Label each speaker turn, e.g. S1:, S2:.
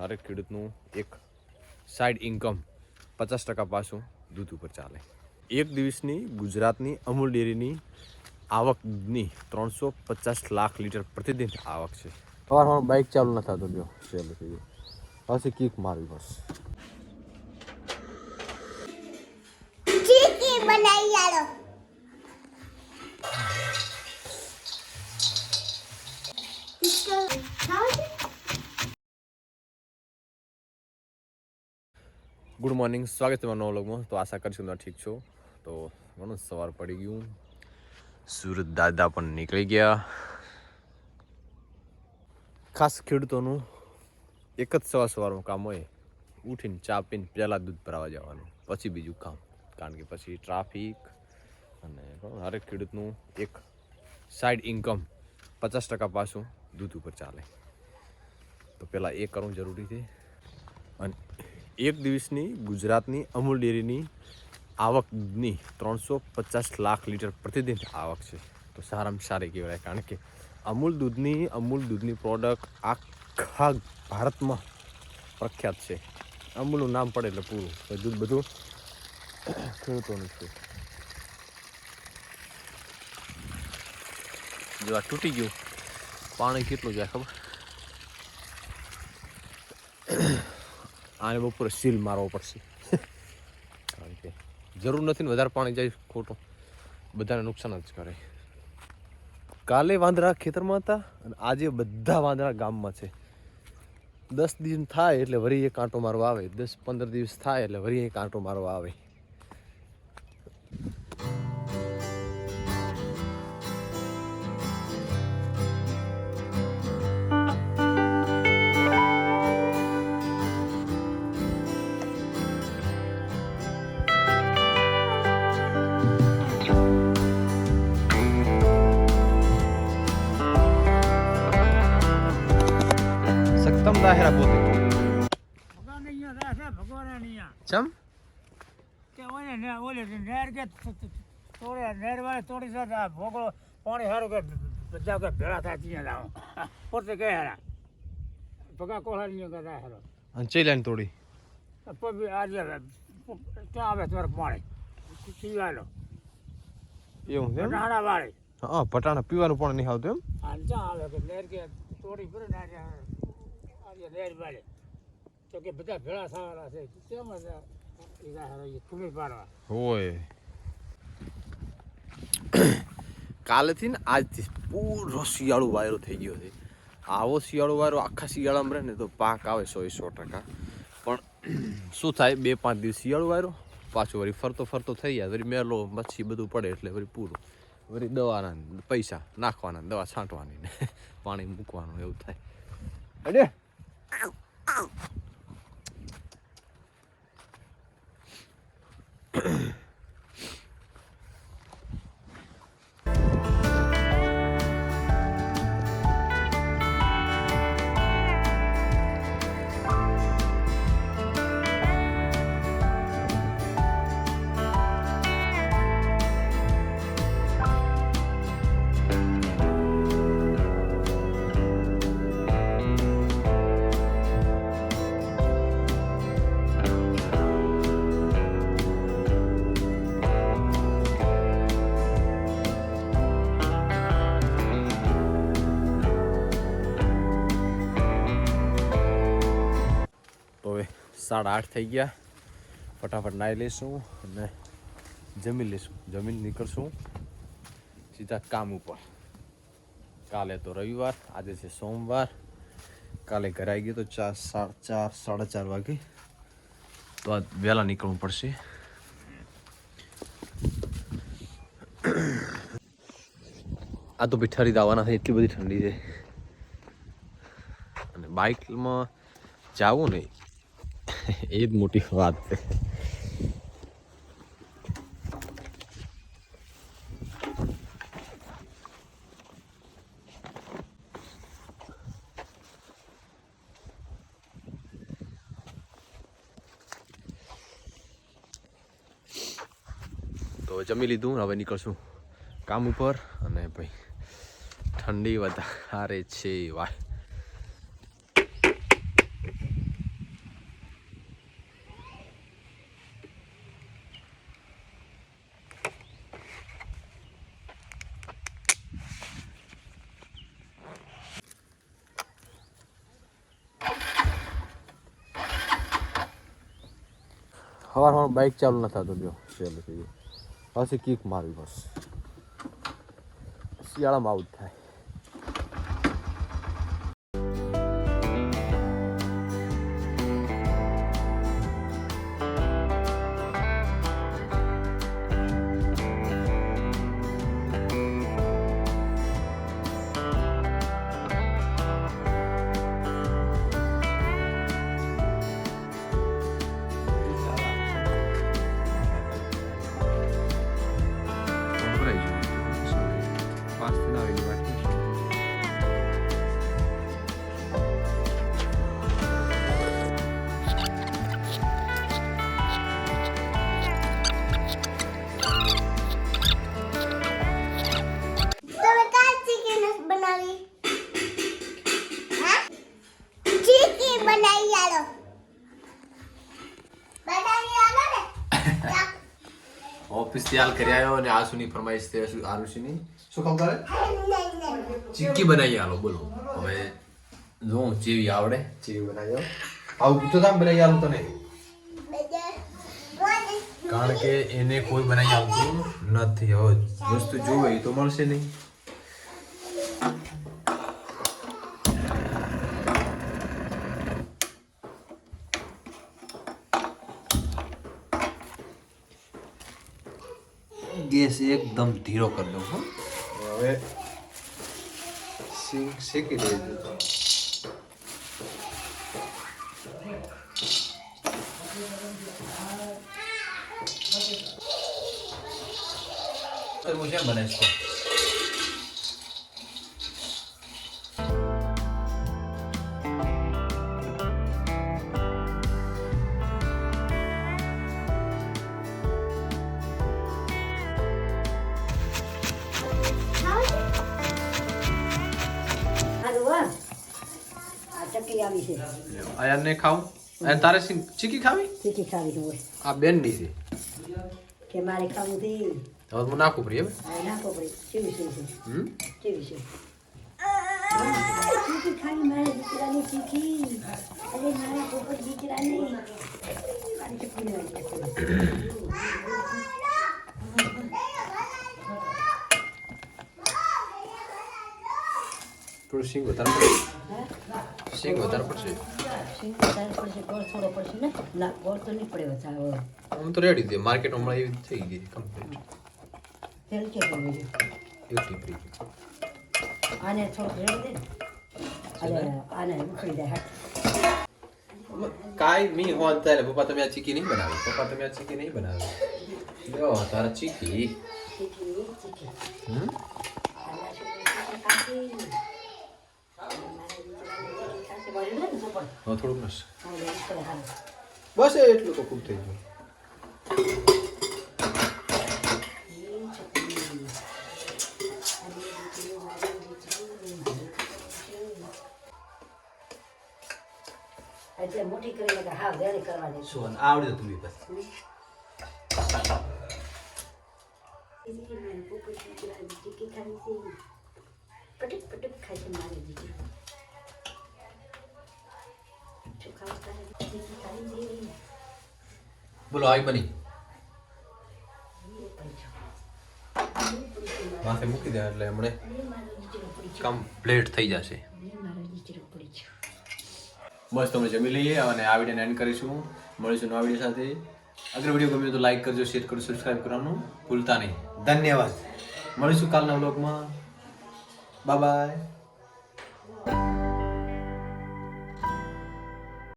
S1: હરેક ખેડૂતનું એક સાઈડ ઇન્કમ પચાસ ટકા પાછું દૂધ ઉપર ચાલે. એક દિવસની ગુજરાતની અમૂલ ડેરીની આવકની ત્રણસો પચાસ લાખ લીટર પ્રતિદિન આવક છે. સવાર બાઇક ચાલુ ન થતો જો સેલ થઈ ગયો. પછી કીક મારવી બસ. Good morning. સ્વાગત છે મારા વ્લોગમાં. તો આશા કરીશું તમે ઠીક છો. તો ઘણું સવાર પડી ગયું. સુરત દાદા પણ નીકળી ગયા. ખાસ ખેડૂતોનું એક જ સવાર સવારનું કામ હોય, ઉઠીને ચા પીને પહેલાં દૂધ ભરાવા જવાનું, પછી બીજું કામ. કારણ કે પછી ટ્રાફિક અને હરેક ખેડૂતનું એક સાઈડ ઇન્કમ પચાસ ટકા પાછું દૂધ ઉપર ચાલે. તો પહેલાં એ કરવું જરૂરી છે. અને એક દિવસની ગુજરાતની અમૂલ ડેરીની આવકની ત્રણસો પચાસ લાખ લીટર પ્રતિદિન આવક છે. તો સારામાં સારી કહેવાય, કારણ કે અમૂલ દૂધની અમૂલ દૂધની પ્રોડક્ટ આખા ભારતમાં પ્રખ્યાત છે. અમૂલનું નામ પડે એટલે પૂરું. દૂધ બધું ખેડૂતોનું છે. જો આ તૂટી ગયું. પાણી કેટલું જાય ખબર? આને બપોરે સીલ મારવો પડશે. કારણ કે જરૂર નથી ને વધારે પાણી જાય ખોટું. બધાને નુકસાન જ કરે. કાલે વાંદરા ખેતરમાં હતા અને આજે બધા વાંદરા ગામમાં છે. દસ દિન થાય એટલે વરી એ કાંટો મારવા આવે. દસ પંદર દિવસ થાય એટલે વરી એ કાંટો મારવા આવે. સક્તમ દાહેરા પોતે
S2: ભગવાન અહીંયા રહે છે. ભગવાન અહીંયા
S1: ચમ?
S2: કે ઓલે ને ઓલે નેર કે તોડે નેર વાળે તોડી આ ભોગળો પાણી હારું કે બધા કે ભેળા થાય ત્યાં જાવ. પોતે કે હારા. ભગા કોળા ની કે હારો.
S1: અને ચઈ લાઈન તોડી?
S2: પબી આજે ક્યાં આવે તમારે પાણી? પીવાલો
S1: એવું છે?
S2: નાના વાળી.
S1: હા પટાણા પીવાનું પણ નહીં આવતું એમ?
S2: આ આવે? કે નેર કે તોડી ને આજે તો કે બધા ભેળા થવાના છે. કેમ એ એ ખુમી પાડવા?
S1: હોય. કાલેથી ને આજથી પૂરો શિયાળો વાયરો થઈ ગયો છે. આવો શિયાળો વાયરો આખા શિયાળામાં રહે ને તો પાક આવે સો એ સો ટકા. પણ શું થાય બે પાંચ દિવસ શિયાળો વાયરો પાછો વળી ફરતો ફરતો થઈ જાય. વળી મેલો મચ્છી બધું પડે એટલે વળી પૂરું. વળી દવાના પૈસા નાખવાના દવા છાંટવાની ને પાણી મૂકવાનું એવું થાય. અડે Ow. Ow. સાડા આઠ થઈ ગયા. ફટાફટ નાહી લઈશું અને જમી લઈશું. જમીન નીકળશું સીધા કામ ઉપર. કાલે તો રવિવાર, આજે છે સોમવાર. કાલે ઘરે આવી ગયો તો ચાર ચાર, સાડા ચાર વાગે. તો આ વહેલા નીકળવું પડશે. આ તો ભી ઠરી દાવાના છે, એટલી બધી ઠંડી છે. અને બાઇકમાં જાવું ને એ જ મોટી વાત છે. તો જમી લીધું, હવે નીકળશું કામ ઉપર. અને ભાઈ, ઠંડી વધારે છે, વાહ. સવાર બાઇક ચાલુ ન થતું જો ચાલુ પછી કીક મારવી બસ શિયાળામાં આવું જ થાય.
S3: ચીકી બનાવી આલો. બનાવી આલો ને.
S1: ઓફિસથી હાલ કરી આવ્યો અને આસુની ફરમાઈશ છે આશુ- આરુષિની શું કામ કરે? ચીક્કી બનાવી આલો બોલો. હવે જો ચેવી આવડે. ચેવી બનાવી આવો આવું પૂછો તામ બનાવી આલો તને. કારણ કે એને કોઈ બનાવી આવતું નથી. હવે વસ્તુ જોવે એ તો મળશે નહીં. ગેસ એકદમ ધીરો કરી દઉં હો હવે શીંગ શેકી દેજો હું કેમ બનાવીશ તો?
S4: આ ચક્કી આવી છે.
S1: આયાને ખાવું અને તારે ચીકી ખાવી?
S4: ચીકી ખાવી હોય
S1: આ બેનની છે.
S4: કે મારે ખાવું થી
S1: હવે હું નાખું પડી
S4: હવે? નાખો પડી કેવી છે
S1: હમ?
S4: કેવી છે? ચીકી ખાવી મારે દીકરાની ચીકી. અરે મારા દીકરાની. મારી
S1: વધારે પડશે? વધારે પડશે
S4: ગોળ થોડો પડશે ને ના ગોળ તો નહીં પડે વધારે
S1: હું તો રેડી દે માર્કેટમાં મળે એવી થઈ ગઈ કમ્પ્લીટ
S4: તેલ કે છે
S1: એટી ફ્રી
S4: આને થોડુંક રેડી દે અરે આને ઉખડી હાથ.
S1: કાઈ મી હોન તારે. પપ્પા તમે આ ચીકી નહીં બનાવી. પપ્પા તમે આ ચીકી નહીં બનાવી. લ્યો તારા ચીકી
S4: ચીકી ચીકી.
S1: હમ?
S4: ખાશે ખાશે
S1: હવે થોડુંક બસ.
S4: કરે
S1: બસ એટલું તો ખૂબ થઈ ગયું.
S4: એટલે મોટી કરીને કે હા વેલી કરવાની
S1: શું આવડે તો તું બસ
S4: પટક પટક છે મારી.
S1: બોલો, આવી બની. માથે મૂકી દે એટલે હમણે કમ્પ્લીટ થઈ જશે. બસ તમે જમી લઈએ અને આ વિડીયોને એન્ડ કરીશું. મળીશું નવા વીડિયો સાથે. અગર વીડિયો ગમ્યો તો લાઈક કરજો શેર કરજો સબસ્ક્રાઈબ કરવાનું ભૂલતા નહીં. ધન્યવાદ. મળીશું કાલના વ્લોગમાં બાય બાય